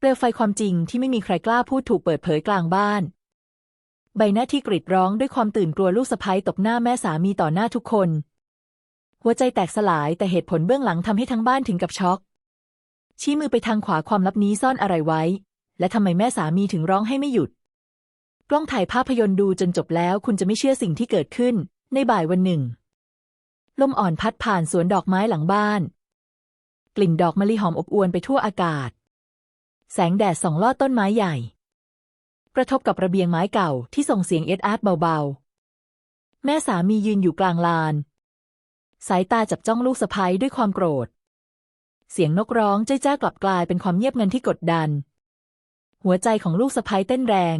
เปลวไฟความจริงที่ไม่มีใครกล้าพูดถูกเปิดเผยกลางบ้าน ใบหน้าที่กรีดร้องด้วยความตื่นกลัวลูกสะพ้ยตบหน้าแม่สามีต่อหน้าทุกคน หัวใจแตกสลายแต่เหตุผลเบื้องหลังทำให้ทั้งบ้านถึงกับช็อก ชี้มือไปทางขวาความลับนี้ซ่อนอะไรไว้ และทำไมแม่สามีถึงร้องให้ไม่หยุด กล้องถ่ายภาพยนตร์ดูจนจบแล้วคุณจะไม่เชื่อสิ่งที่เกิดขึ้น ในบ่ายวันหนึ่ง ลมอ่อนพัดผ่านสวนดอกไม้หลังบ้าน กลิ่นดอกมะลิหอมอบอวลไปทั่วอากาศ แสงแดดส่องลอดต้นไม้ใหญ่ กระทบกับระเบียงไม้เก่าที่ส่งเสียงเอ็ดอาร์ตเบาๆ แม่สามียืนอยู่กลางลาน สายตาจับจ้องลูกสะพ้ยด้วยความโกรธ เสียงนกร้องเจ้าจ้ากลับกลายเป็นความเงียบงันที่กดดัน หัวใจของลูกสะพ้ยเต้นแรง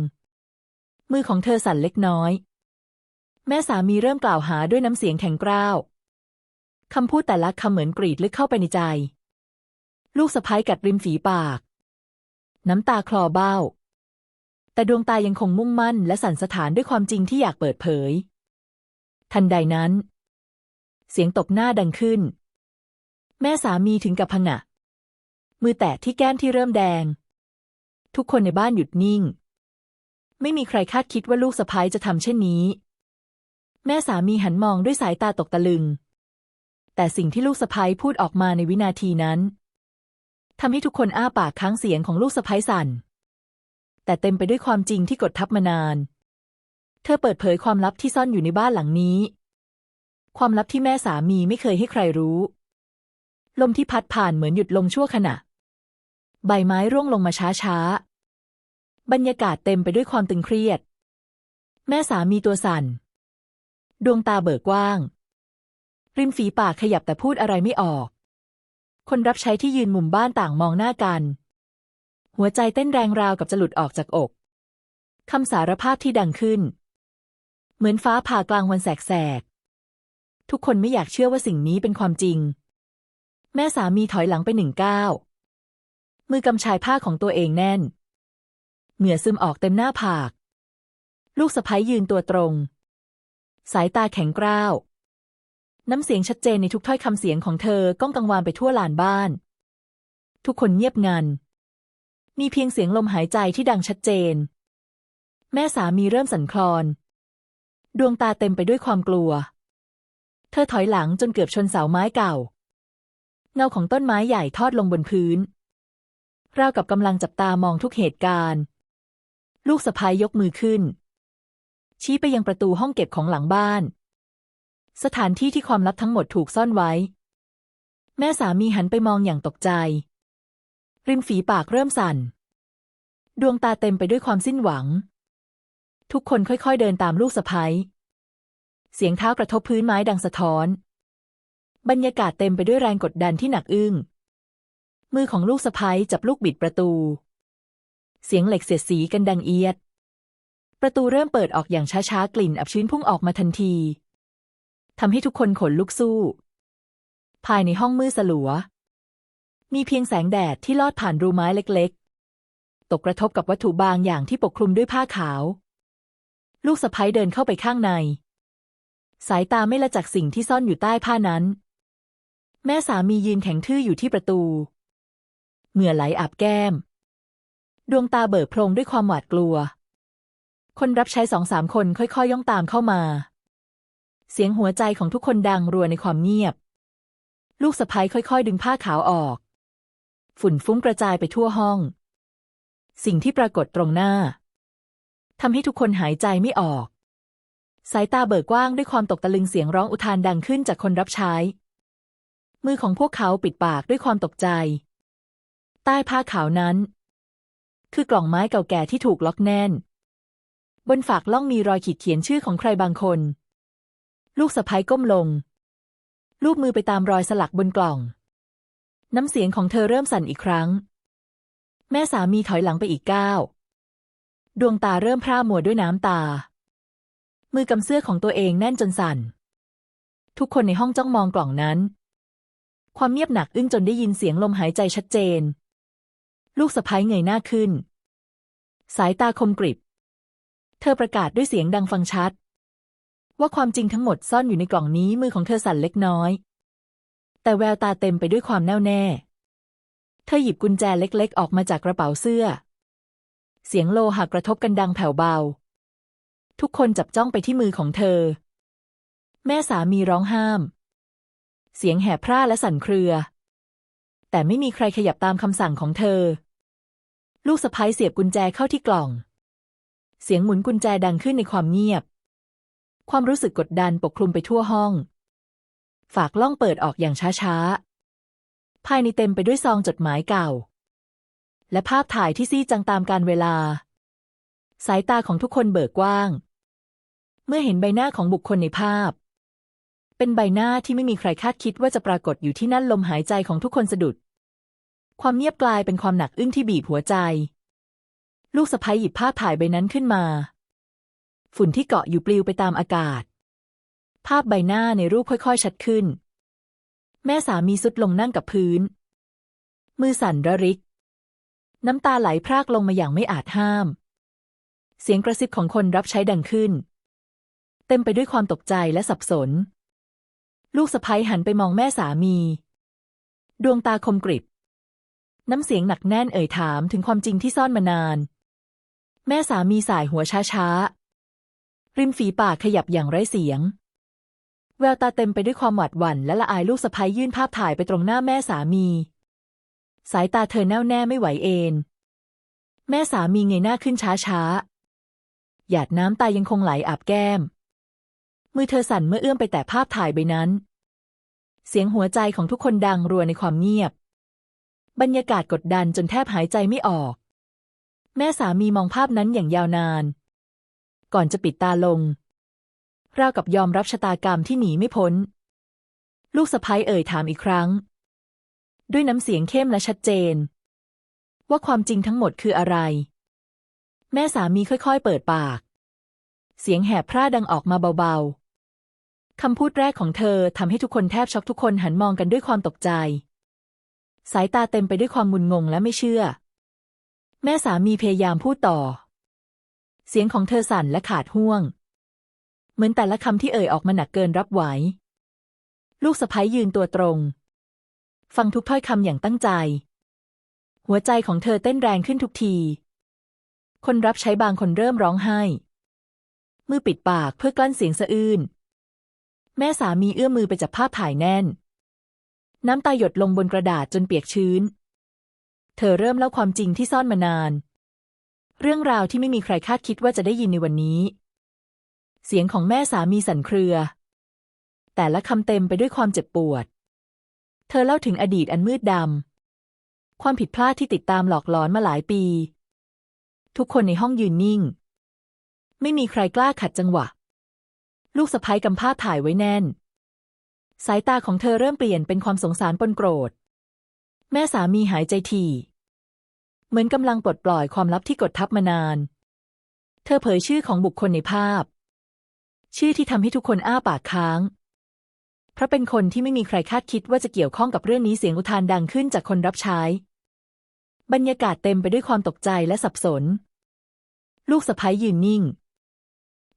มือของเธอสั่นเล็กน้อย แม่สามีเริ่มกล่าวหาด้วยน้ำเสียงแข็งกร้าวคำพูดแต่ละคำเหมือนกรีดลึกเข้าไปในใจ ลูกสะพ้ยกัดริมฝีปาก น้ำตาคลอเบ้า แต่ดวงตายังคงมุ่งมั่นและสั่นสะท้านด้วยความจริงที่อยากเปิดเผย ทันใดนั้น เสียงตบหน้าดังขึ้น แม่สามีถึงกับผงะ มือแตะที่แก้มที่เริ่มแดง ทุกคนในบ้านหยุดนิ่ง ไม่มีใครคาดคิดว่าลูกสะพ้ยจะทำเช่นนี้ แม่สามีหันมองด้วยสายตาตกตะลึง แต่สิ่งที่ลูกสะพ้ยพูดออกมาในวินาทีนั้น ทำให้ทุกคนอ้าปากค้างเสียงของลูกสะพ้ยสั่น แต่เต็มไปด้วยความจริงที่กดทับมานาน เธอเปิดเผยความลับที่ซ่อนอยู่ในบ้านหลังนี้ ความลับที่แม่สามีไม่เคยให้ใครรู้ ลมที่พัดผ่านเหมือนหยุดลงชั่วขณะ ใบไม้ร่วงลงมาช้าๆ บรรยากาศเต็มไปด้วยความตึงเครียด แม่สามีตัวสั่น ดวงตาเบิกกว้าง ริมฝีปากขยับแต่พูดอะไรไม่ออก คนรับใช้ที่ยืนมุมบ้านต่างมองหน้ากัน หัวใจเต้นแรงราวกับจะหลุดออกจากอกคำสารภาพที่ดังขึ้น เหมือนฟ้าผ่ากลางวันแสกๆทุกคนไม่อยากเชื่อว่าสิ่งนี้เป็นความจริง แม่สามีถอยหลังไปหนึ่งก้าวมือกำชายผ้าของตัวเองแน่น เหงื่อซึมออกเต็มหน้าผาก ลูกสะพ้ยยืนตัวตรง สายตาแข็งกร้าว น้ำเสียงชัดเจนในทุกถ้อยคำเสียงของเธอก้องกังวานไปทั่วลานบ้าน ทุกคนเงียบงัน มีเพียงเสียงลมหายใจที่ดังชัดเจน แม่สามีเริ่มสั่นคลอน ดวงตาเต็มไปด้วยความกลัว เธอถอยหลังจนเกือบชนเสาไม้เก่า เงาของต้นไม้ใหญ่ทอดลงบนพื้นราวกับกำลังจับตามองทุกเหตุการณ์ ลูกสะพ้ายยกมือขึ้น ชี้ไปยังประตูห้องเก็บของหลังบ้าน สถานที่ที่ความลับทั้งหมดถูกซ่อนไว้ แม่สามีหันไปมองอย่างตกใจ ริมฝีปากเริ่มสั่น ดวงตาเต็มไปด้วยความสิ้นหวัง ทุกคนค่อยๆเดินตามลูกสะพ้ยเสียงเท้ากระทบพื้นไม้ดังสะท้อน บรรยากาศเต็มไปด้วยแรงกดดันที่หนักอึ้ง มือของลูกสะพ้ยจับลูกบิดประตู เสียงเหล็กเสียดสีกันดังเอียด ประตูเริ่มเปิดออกอย่างช้าๆ กลิ่นอับชื้นพุ่งออกมาทันที ทำให้ทุกคนขนลุกสู้ ภายในห้องมืดสลัว มีเพียงแสงแดดที่ลอดผ่านรูไม้เล็กๆ ตกกระทบกับวัตถุบางอย่างที่ปกคลุมด้วยผ้าขาว ลูกสะพ้ยเดินเข้าไปข้างใน สายตาไม่ละจากสิ่งที่ซ่อนอยู่ใต้ผ้านั้น แม่สามียืนแข็งทื่ออยู่ที่ประตู เหงื่อไหลอาบแก้ม ดวงตาเบิกโพรงด้วยความหวาดกลัว คนรับใช้สองสามคนค่อยๆยย่องตามเข้ามา เสียงหัวใจของทุกคนดังรัวในความเงียบ ลูกสะพ้ยค่อย ๆ ดึงผ้าขาวออก ฝุ่นฟุ้งกระจายไปทั่วห้อง สิ่งที่ปรากฏตรงหน้าทำให้ทุกคนหายใจไม่ออก สายตาเบิกกว้างด้วยความตกตะลึงเสียงร้องอุทานดังขึ้นจากคนรับใช้ มือของพวกเขาปิดปากด้วยความตกใจ ใต้ผ้าขาวนั้น คือกล่องไม้เก่าแก่ที่ถูกล็อกแน่น บนฝากล่องมีรอยขีดเขียนชื่อของใครบางคน ลูกสะพ้ยก้มลง ลูบมือไปตามรอยสลักบนกล่อง น้ำเสียงของเธอเริ่มสั่นอีกครั้ง แม่สามีถอยหลังไปอีกก้าวดวงตาเริ่มพร่ามัวด้วยน้ำตา มือกำเสื้อของตัวเองแน่นจนสั่น ทุกคนในห้องจ้องมองกล่องนั้น ความเงียบหนักอึ้งจนได้ยินเสียงลมหายใจชัดเจน ลูกสะพ้ยเงยหน้าขึ้น สายตาคมกริบ เธอประกาศด้วยเสียงดังฟังชัด ว่าความจริงทั้งหมดซ่อนอยู่ในกล่องนี้มือของเธอสั่นเล็กน้อย แต่แววตาเต็มไปด้วยความแน่วแน่ เธอหยิบกุญแจเล็กๆ ออกมาจากกระเป๋าเสื้อ เสียงโลหะกระทบกันดังแผ่วเบา ทุกคนจับจ้องไปที่มือของเธอ แม่สามีร้องห้าม เสียงแหบพร่าและสั่นเครือ แต่ไม่มีใครขยับตามคำสั่งของเธอ ลูกสะพ้ายเสียบกุญแจเข้าที่กล่อง เสียงหมุนกุญแจดังขึ้นในความเงียบ ความรู้สึกกดดันปกคลุมไปทั่วห้อง ฝากล่องเปิดออกอย่างช้าๆ ภายในเต็มไปด้วยซองจดหมายเก่า และภาพถ่ายที่ซีจังตามการเวลา สายตาของทุกคนเบิกกว้าง เมื่อเห็นใบหน้าของบุคคลในภาพ เป็นใบหน้าที่ไม่มีใครคาดคิดว่าจะปรากฏอยู่ที่นั่นลมหายใจของทุกคนสะดุด ความเงียบกลายเป็นความหนักอึ้งที่บีบหัวใจ ลูกสะพ้ยหยิบภาพถ่ายใบนั้นขึ้นมา ฝุ่นที่เกาะอยู่ปลิวไปตามอากาศ ภาพใบหน้าในรูปค่อยๆ ชัดขึ้น แม่สามีสุดลงนั่งกับพื้น มือสั่นระริก น้ำตาไหลพรากลงมาอย่างไม่อาจห้าม เสียงกระซิบของคนรับใช้ดังขึ้น เต็มไปด้วยความตกใจและสับสน ลูกสะพ้ยหันไปมองแม่สามี ดวงตาคมกริบ น้ำเสียงหนักแน่นเอ่ยถามถึงความจริงที่ซ่อนมานาน แม่สามีสายหัวช้าๆ ริมฝีปากขยับอย่างไร้เสียง แววตาเต็มไปด้วยความหวาดหวั่นและละอายลูกสะพ้ยยื่นภาพถ่ายไปตรงหน้าแม่สามี สายตาเธอแน่วแน่ไม่ไหวเอนแม่สามีเงยหน้าขึ้นช้าๆ หยาดน้ำตายังคงไหลอาบแก้ม มือเธอสั่นเมื่อเอื้อมไปแตะภาพถ่ายใบนั้น เสียงหัวใจของทุกคนดังรัวในความเงียบ บรรยากาศกดดันจนแทบหายใจไม่ออก แม่สามีมองภาพนั้นอย่างยาวนาน ก่อนจะปิดตาลง ราวกับยอมรับชะตากรรมที่หนีไม่พ้น ลูกสะพ้ยเอ่ยถามอีกครั้ง ด้วยน้ำเสียงเข้มและชัดเจน ว่าความจริงทั้งหมดคืออะไร แม่สามีค่อยๆ เปิดปาก เสียงแหบพร่าดังออกมาเบาๆคำพูดแรกของเธอทำให้ทุกคนแทบช็อกทุกคนหันมองกันด้วยความตกใจ สายตาเต็มไปด้วยความมุนงงและไม่เชื่อ แม่สามีพยายามพูดต่อ เสียงของเธอสั่นและขาดห่วง เหมือนแต่ละคำที่เอ่ยออกมาหนักเกินรับไหว ลูกสะพ้ยยืนตัวตรง ฟังทุกถ้อยคำอย่างตั้งใจ หัวใจของเธอเต้นแรงขึ้นทุกที คนรับใช้บางคนเริ่มร้องไห้ มือปิดปากเพื่อกลั้นเสียงสะอื้น แม่สามีเอื้อมมือไปจับภาพถ่ายแน่น น้ำตาหยดลงบนกระดาษจนเปียกชื้น เธอเริ่มเล่าความจริงที่ซ่อนมานาน เรื่องราวที่ไม่มีใครคาดคิดว่าจะได้ยินในวันนี้ เสียงของแม่สามีสั่นเครือ แต่ละคำเต็มไปด้วยความเจ็บปวด เธอเล่าถึงอดีตอันมืดดำ ความผิดพลาดที่ติดตามหลอกหลอนมาหลายปี ทุกคนในห้องยืนนิ่ง ไม่มีใครกล้าขัดจังหวะ ลูกสะพ้ยกำภาถ่ายไว้แน่น สายตาของเธอเริ่มเปลี่ยนเป็นความสงสารปนโกรธ แม่สามีหายใจถี่ เหมือนกำลังปลดปล่อยความลับที่กดทับมานาน เธอเผยชื่อของบุคคลในภาพ ชื่อที่ทำให้ทุกคนอ้าปากค้าง เพราะเป็นคนที่ไม่มีใครคาดคิดว่าจะเกี่ยวข้องกับเรื่องนี้เสียงอุทานดังขึ้นจากคนรับใช้ บรรยากาศเต็มไปด้วยความตกใจและสับสน ลูกสะพ้ยยืนนิ่ง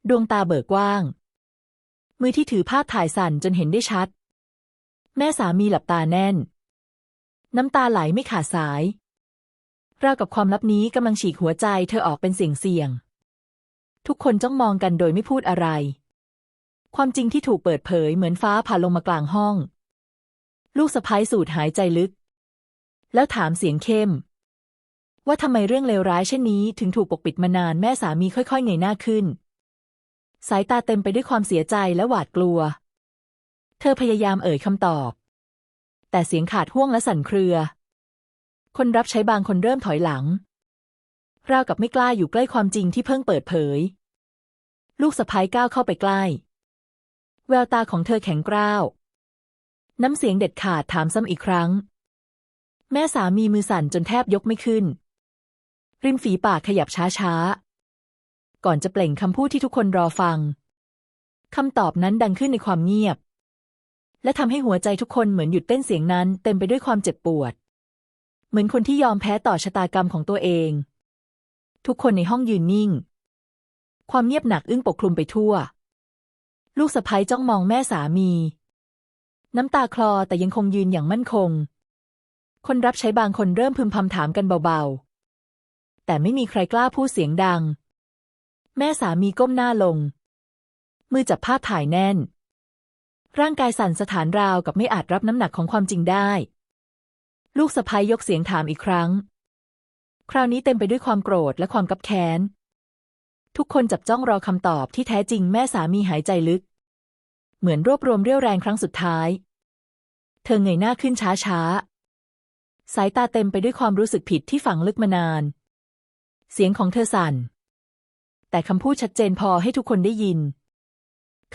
ดวงตาเบิกกว้าง มือที่ถือภาพถ่ายสั่นจนเห็นได้ชัด แม่สามีหลับตาแน่น น้ำตาไหลไม่ขาดสาย ราวกับความลับนี้กำลังฉีกหัวใจเธอออกเป็นเสียงเสี่ยง ทุกคนจ้องมองกันโดยไม่พูดอะไร ความจริงที่ถูกเปิดเผยเหมือนฟ้าผ่าลงมากลางห้อง ลูกสะพ้ยสูดหายใจลึก แล้วถามเสียงเข้ม ว่าทำไมเรื่องเลวร้ายเช่นนี้ถึงถูกปกปิดมานานแม่สามีค่อยๆเงยหน้าขึ้น สายตาเต็มไปด้วยความเสียใจและหวาดกลัว เธอพยายามเอ่ยคำตอบ แต่เสียงขาดห่วงและสั่นเครือ คนรับใช้บางคนเริ่มถอยหลัง ราวกับไม่กล้าอยู่ใกล้ความจริงที่เพิ่งเปิดเผย ลูกสะพ้ายก้าวเข้าไปใกล้ แววตาของเธอแข็งกร้าว น้ำเสียงเด็ดขาดถามซ้ำอีกครั้ง แม่สามีมือสั่นจนแทบยกไม่ขึ้น ริมฝีปากขยับช้าๆ ก่อนจะเปล่งคำพูดที่ทุกคนรอฟังคำตอบนั้นดังขึ้นในความเงียบ และทำให้หัวใจทุกคนเหมือนหยุดเต้นเสียงนั้นเต็มไปด้วยความเจ็บปวด เหมือนคนที่ยอมแพ้ต่อชะตากรรมของตัวเอง ทุกคนในห้องยืนนิ่ง ความเงียบหนักอึ้งปกคลุมไปทั่ว ลูกสะพ้ยจ้องมองแม่สามี น้ำตาคลอแต่ยังคงยืนอย่างมั่นคง คนรับใช้บางคนเริ่มพึมพำถามกันเบาๆ แต่ไม่มีใครกล้าพูดเสียงดัง แม่สามีก้มหน้าลง มือจับภาพถ่ายแน่น ร่างกายสั่นสถานราวกับไม่อาจรับน้ำหนักของความจริงได้ ลูกสะพ้ยยกเสียงถามอีกครั้ง คราวนี้เต็มไปด้วยความโกรธและความกับแค้น ทุกคนจับจ้องรอคำตอบที่แท้จริงแม่สามีหายใจลึก เหมือนรวบรวมเรี่ยวแรงครั้งสุดท้าย เธอเงยหน้าขึ้นช้าๆสายตาเต็มไปด้วยความรู้สึกผิดที่ฝังลึกมานาน เสียงของเธอสั่น แต่คำพูดชัดเจนพอให้ทุกคนได้ยิน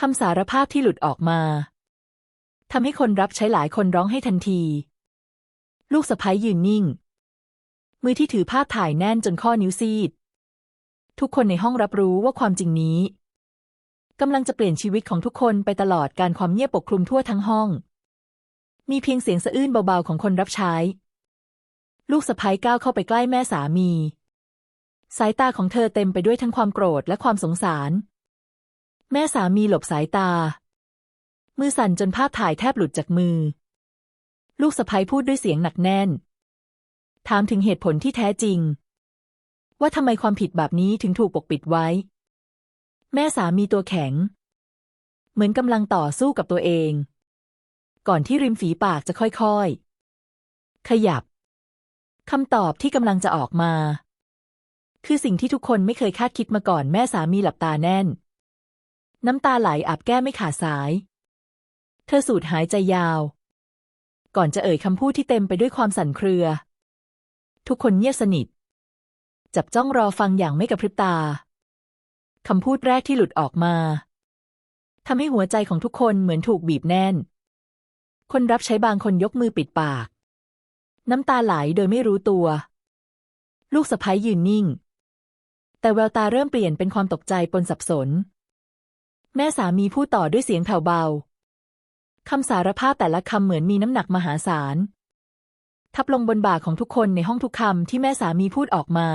คำสารภาพที่หลุดออกมาทำให้คนรับใช้หลายคนร้องให้ทันที ลูกสะพ้ยยืนนิ่ง มือที่ถือภาพถ่ายแน่นจนข้อนิ้วซีด ทุกคนในห้องรับรู้ว่าความจริงนี้กำลังจะเปลี่ยนชีวิตของทุกคนไปตลอดการความเงียบปกคลุมทั่วทั้งห้อง มีเพียงเสียงสะอื้นเบาๆของคนรับใช้ ลูกสะพ้ยก้าวเข้าไปใกล้แม่สามี สายตาของเธอเต็มไปด้วยทั้งความโกรธและความสงสาร แม่สามีหลบสายตา มือสั่นจนภาพถ่ายแทบหลุดจากมือ ลูกสะพ้ยพูดด้วยเสียงหนักแน่น ถามถึงเหตุผลที่แท้จริง ว่าทำไมความผิดแบบนี้ถึงถูกปกปิดไว้ แม่สามีตัวแข็ง เหมือนกำลังต่อสู้กับตัวเอง ก่อนที่ริมฝีปากจะค่อยๆ ขยับคำตอบที่กำลังจะออกมา คือสิ่งที่ทุกคนไม่เคยคาดคิดมาก่อนแม่สามีหลับตาแน่น น้ำตาไหลอาบแก้ไม่ขาดสาย เธอสูดหายใจยาว ก่อนจะเอ่ยคำพูดที่เต็มไปด้วยความสั่นเครือ ทุกคนเงียบสนิท จับจ้องรอฟังอย่างไม่กระพริบตาคำพูดแรกที่หลุดออกมาทำให้หัวใจของทุกคนเหมือนถูกบีบแน่น คนรับใช้บางคนยกมือปิดปาก น้ำตาไหลโดยไม่รู้ตัว ลูกสะพ้ยยืนนิ่ง แต่แววตาเริ่มเปลี่ยนเป็นความตกใจปนสับสน แม่สามีพูดต่อด้วยเสียงแผ่วเบา คำสารภาพแต่ละคำเหมือนมีน้ำหนักมหาศาล ทับลงบนบ่าของทุกคนในห้องทุกคำที่แม่สามีพูดออกมา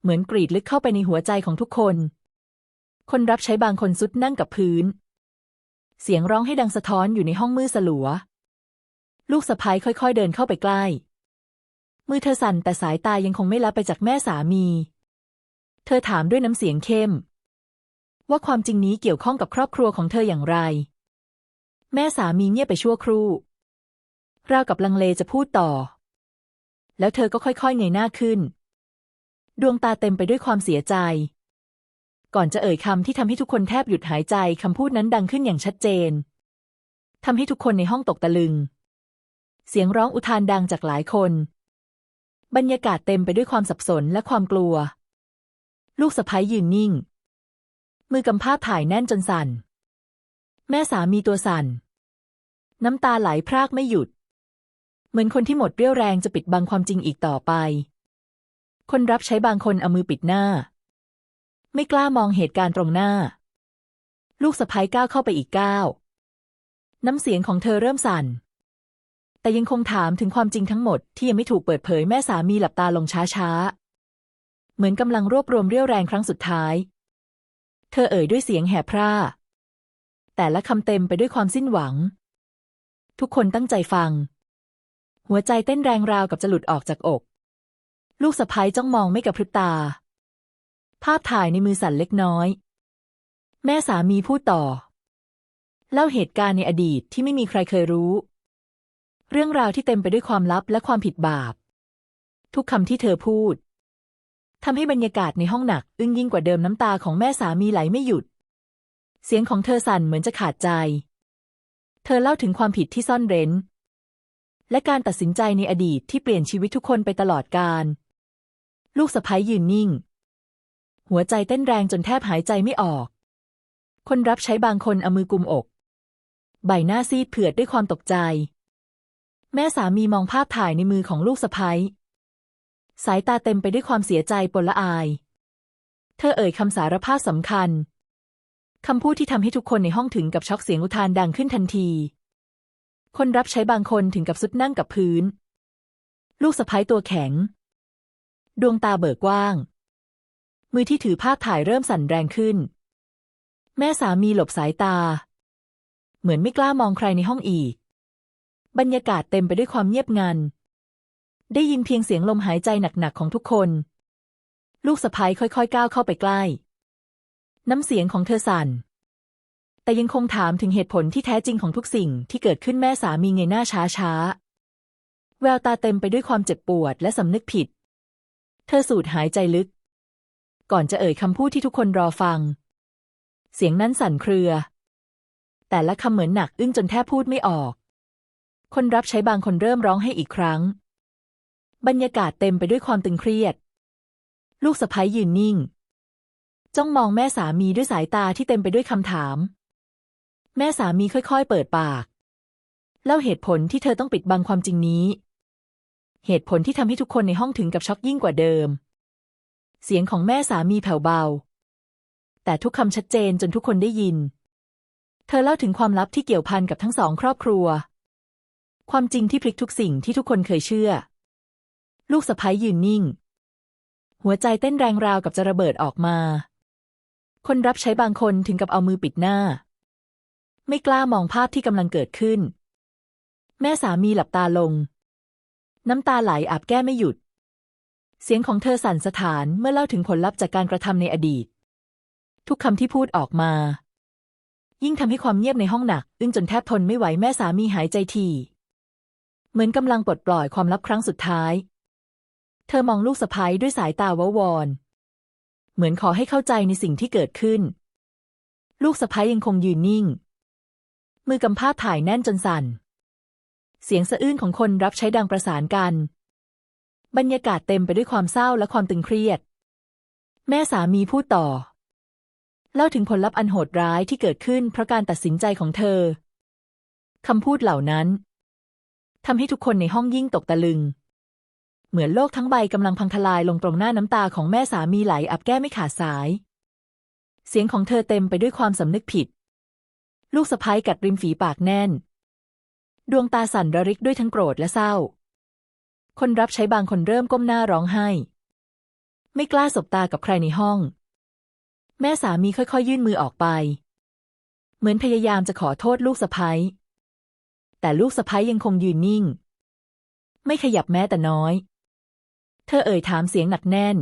เหมือนกรีดลึกเข้าไปในหัวใจของทุกคน คนรับใช้บางคนสุดนั่งกับพื้น เสียงร้องให้ดังสะท้อนอยู่ในห้องมืดสลัว ลูกสะพ้ายค่อย ๆ เดินเข้าไปใกล้ มือเธอสั่นแต่สายตายังคงไม่ละไปจากแม่สามี เธอถามด้วยน้ำเสียงเข้ม ว่าความจริงนี้เกี่ยวข้องกับครอบครัวของเธออย่างไร แม่สามีเงียบไปชั่วครู่ ราวกับลังเลจะพูดต่อ แล้วเธอก็ค่อยๆเงยหน้าขึ้น ดวงตาเต็มไปด้วยความเสียใจ ก่อนจะเอ่ยคำที่ทำให้ทุกคนแทบหยุดหายใจคำพูดนั้นดังขึ้นอย่างชัดเจนทำให้ทุกคนในห้องตกตะลึง เสียงร้องอุทานดังจากหลายคน บรรยากาศเต็มไปด้วยความสับสนและความกลัว ลูกสะพ้ยยืนนิ่ง มือกำภาถ่ายแน่นจนสั่น แม่สามีตัวสั่น น้ำตาไหลพรากไม่หยุด เหมือนคนที่หมดเรี่ยวแรงจะปิดบังความจริงอีกต่อไป คนรับใช้บางคนเอามือปิดหน้า ไม่กล้ามองเหตุการณ์ตรงหน้า ลูกสะพ้ยก้าวเข้าไปอีกก้าวน้ำเสียงของเธอเริ่มสั่น แต่ยังคงถามถึงความจริงทั้งหมดที่ยังไม่ถูกเปิดเผยแม่สามีหลับตาลงช้าๆ เหมือนกำลังรวบรวมเรี่ยวแรงครั้งสุดท้าย เธอเอ่ยด้วยเสียงแหบพร่า แต่ละคำเต็มไปด้วยความสิ้นหวัง ทุกคนตั้งใจฟัง หัวใจเต้นแรงราวกับจะหลุดออกจากอก ลูกสะพ้ยจ้องมองไม่กระพริบตา ภาพถ่ายในมือสั่นเล็กน้อย แม่สามีพูดต่อ เล่าเหตุการณ์ในอดีตที่ไม่มีใครเคยรู้ เรื่องราวที่เต็มไปด้วยความลับและความผิดบาป ทุกคำที่เธอพูดทำให้บรรยากาศในห้องหนัก อึ้งยิ่งกว่าเดิมน้ำตาของแม่สามีไหลไม่หยุด เสียงของเธอสั่นเหมือนจะขาดใจ เธอเล่าถึงความผิดที่ซ่อนเร้น และการตัดสินใจในอดีตที่เปลี่ยนชีวิตทุกคนไปตลอดกาลลูกสะพ้ยยืนนิ่ง หัวใจเต้นแรงจนแทบหายใจไม่ออก คนรับใช้บางคนเอามือกุมอก ใบหน้าซีดเผือดด้วยความตกใจ แม่สามีมองภาพถ่ายในมือของลูกสะพ้ยสายตาเต็มไปด้วยความเสียใจปนละอาย เธอเอ่ยคำสารภาพสำคัญ คำพูดที่ทำให้ทุกคนในห้องถึงกับช็อกเสียงอุทานดังขึ้นทันที คนรับใช้บางคนถึงกับสุดนั่งกับพื้น ลูกสะพ้ายตัวแข็ง ดวงตาเบิกกว้าง มือที่ถือภาพถ่ายเริ่มสั่นแรงขึ้น แม่สามีหลบสายตา เหมือนไม่กล้ามองใครในห้องอีก บรรยากาศเต็มไปด้วยความเงียบงัน ได้ยินเพียงเสียงลมหายใจหนักๆของทุกคน ลูกสะพ้ายค่อยๆ ก้าวเข้าไปใกล้ น้ำเสียงของเธอสั่น แต่ยังคงถามถึงเหตุผลที่แท้จริงของทุกสิ่งที่เกิดขึ้นแม่สามีเงยหน้าช้าๆแววตาเต็มไปด้วยความเจ็บปวดและสำนึกผิด เธอสูดหายใจลึก ก่อนจะเอ่ยคำพูดที่ทุกคนรอฟัง เสียงนั้นสั่นเครือ แต่ละคำเหมือนหนักอึ้งจนแทบพูดไม่ออก คนรับใช้บางคนเริ่มร้องให้อีกครั้ง บรรยากาศเต็มไปด้วยความตึงเครียด ลูกสะพ้ยยืนนิ่ง จ้องมองแม่สามีด้วยสายตาที่เต็มไปด้วยคำถาม แม่สามีค่อยๆ เปิดปาก เล่าเหตุผลที่เธอต้องปิดบังความจริงนี้ เหตุผลที่ทำให้ทุกคนในห้องถึงกับช็อกยิ่งกว่าเดิม เสียงของแม่สามีแผ่วเบา แต่ทุกคำชัดเจนจนทุกคนได้ยิน เธอเล่าถึงความลับที่เกี่ยวพันกับทั้งสองครอบครัว ความจริงที่พลิกทุกสิ่งที่ทุกคนเคยเชื่อ ลูกสะพ้ยยืนนิ่ง หัวใจเต้นแรงราวกับจะระเบิดออกมา คนรับใช้บางคนถึงกับเอามือปิดหน้า ไม่กล้ามองภาพที่กำลังเกิดขึ้น แม่สามีหลับตาลง น้ำตาไหลอาบแก้ไม่หยุด เสียงของเธอสั่นสะท้านเมื่อเล่าถึงผลลัพธ์จากการกระทำในอดีต ทุกคำที่พูดออกมา ยิ่งทำให้ความเงียบในห้องหนัก อึ้งจนแทบทนไม่ไหวแม่สามีหายใจที เหมือนกำลังปลดปล่อยความลับครั้งสุดท้าย เธอมองลูกสะพ้ายด้วยสายตาวาวอน เหมือนขอให้เข้าใจในสิ่งที่เกิดขึ้น ลูกสะพ้ยยังคงยืนนิ่ง มือกำผ้าถ่ายแน่นจนสั่น เสียงสะอื้นของคนรับใช้ดังประสานกัน บรรยากาศเต็มไปด้วยความเศร้าและความตึงเครียด แม่สามีพูดต่อ เล่าถึงผลลัพธ์อันโหดร้ายที่เกิดขึ้นเพราะการตัดสินใจของเธอคำพูดเหล่านั้นทำให้ทุกคนในห้องยิ่งตกตะลึง เหมือนโลกทั้งใบกำลังพังทลายลงตรงหน้าน้ำตาของแม่สามีไหลอับแก้ไม่ขาดสาย เสียงของเธอเต็มไปด้วยความสำนึกผิด ลูกสะพ้ยกัดริมฝีปากแน่น ดวงตาสั่นระริกด้วยทั้งโกรธและเศร้า คนรับใช้บางคนเริ่มก้มหน้าร้องไห้ ไม่กล้าสบตากับใครในห้อง แม่สามีค่อยๆ ยื่นมือออกไป เหมือนพยายามจะขอโทษลูกสะพ้ยแต่ลูกสะพ้ยยังคงยืนนิ่ง ไม่ขยับแม้แต่น้อย เธอเอ่ยถามเสียงหนักแน่น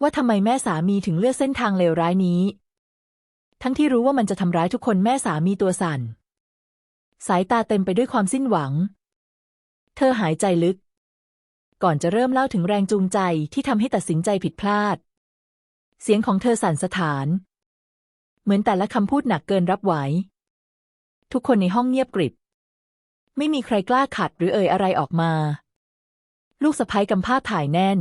ว่าทำไมแม่สามีถึงเลือกเส้นทางเลวร้ายนี้ ทั้งที่รู้ว่ามันจะทำร้ายทุกคนแม่สามีตัวสั่น สายตาเต็มไปด้วยความสิ้นหวัง เธอหายใจลึก ก่อนจะเริ่มเล่าถึงแรงจูงใจที่ทำให้ตัดสินใจผิดพลาด เสียงของเธอสั่นสะท้าน เหมือนแต่ละคำพูดหนักเกินรับไหว ทุกคนในห้องเงียบกริบ ไม่มีใครกล้าขัดหรือเอ่ยอะไรออกมา ลูกสะพ้ยกำผ้าถ่ายแน่น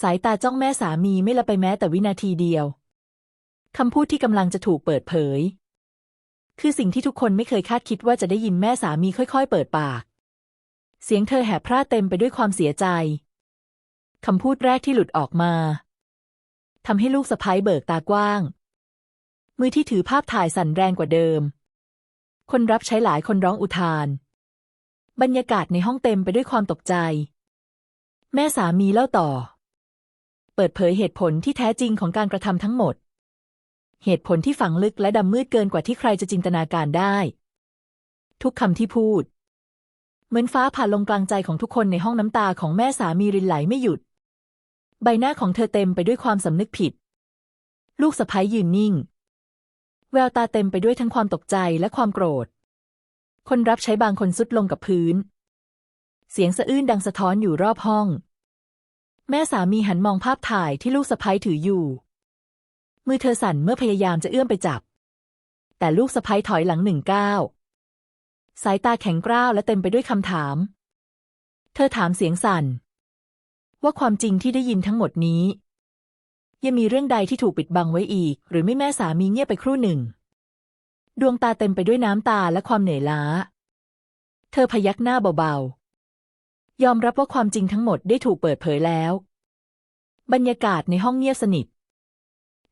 สายตาจ้องแม่สามีไม่ละไปแม้แต่วินาทีเดียวคำพูดที่กำลังจะถูกเปิดเผย คือสิ่งที่ทุกคนไม่เคยคาดคิดว่าจะได้ยินแม่สามีค่อย ๆ เปิดปาก เสียงเธอแหบพร่าเต็มไปด้วยความเสียใจคำพูดแรกที่หลุดออกมาทำให้ลูกสะพ้ยเบิกตากว้าง มือที่ถือภาพถ่ายสั่นแรงกว่าเดิม คนรับใช้หลายคนร้องอุทาน บรรยากาศในห้องเต็มไปด้วยความตกใจ แม่สามีเล่าต่อ เปิดเผยเหตุผลที่แท้จริงของการกระทำทั้งหมด เหตุผลที่ฝังลึกและดำมืดเกินกว่าที่ใครจะจินตนาการได้ ทุกคำที่พูด เหมือนฟ้าผ่าลงกลางใจของทุกคนในห้องน้ำตาของแม่สามีรินไหลไม่หยุด ใบหน้าของเธอเต็มไปด้วยความสำนึกผิด ลูกสะพ้ยยืนนิ่ง แววตาเต็มไปด้วยทั้งความตกใจและความโกรธ คนรับใช้บางคนสุดลงกับพื้น เสียงสะอื้นดังสะท้อนอยู่รอบห้อง แม่สามีหันมองภาพถ่ายที่ลูกสะพ้ยถืออยู่ มือเธอสั่นเมื่อพยายามจะเอื้อมไปจับ แต่ลูกสะพ้ยถอยหลังหนึ่งก้าวสายตาแข็งกร้าวและเต็มไปด้วยคำถาม เธอถามเสียงสั่น ว่าความจริงที่ได้ยินทั้งหมดนี้ ยังมีเรื่องใดที่ถูกปิดบังไว้อีก หรือไม่แม่สามีเงียบไปครู่หนึ่ง ดวงตาเต็มไปด้วยน้ำตาและความเหนื่อยล้า เธอพยักหน้าเบาๆ ยอมรับว่าความจริงทั้งหมดได้ถูกเปิดเผยแล้ว บรรยากาศในห้องเงียบสนิท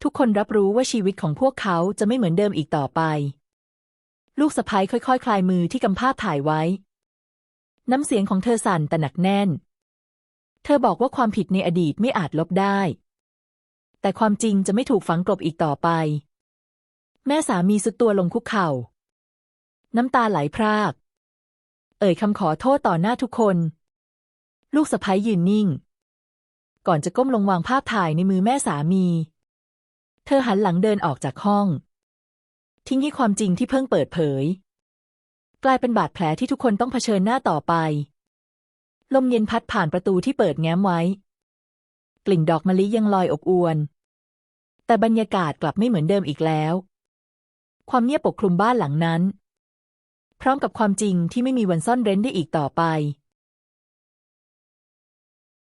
ทุกคนรับรู้ว่าชีวิตของพวกเขาจะไม่เหมือนเดิมอีกต่อไป ลูกสะพ้ยค่อยๆคคลายมือที่กำภาพถ่ายไว้ น้ำเสียงของเธอสั่นแต่หนักแน่น เธอบอกว่าความผิดในอดีตไม่อาจลบได้ แต่ความจริงจะไม่ถูกฝังกลบอีกต่อไป แม่สามีสุดตัวลงคุกเข่า น้ำตาไหลพราก เอ่ยคำขอโทษต่อหน้าทุกคน ลูกสะพ้ยยืนนิ่ง ก่อนจะก้มลงวางภาพถ่ายในมือแม่สามี เธอหันหลังเดินออกจากห้อง ทิ้งให้ความจริงที่เพิ่งเปิดเผย กลายเป็นบาดแผลที่ทุกคนต้องเผชิญหน้าต่อไป ลมเย็นพัดผ่านประตูที่เปิดแง้มไว้ กลิ่นดอกมะลิยังลอยอบอวน แต่บรรยากาศกลับไม่เหมือนเดิมอีกแล้ว ความเงียบปกคลุมบ้านหลังนั้น พร้อมกับความจริงที่ไม่มีวันซ่อนเร้นได้อีกต่อไป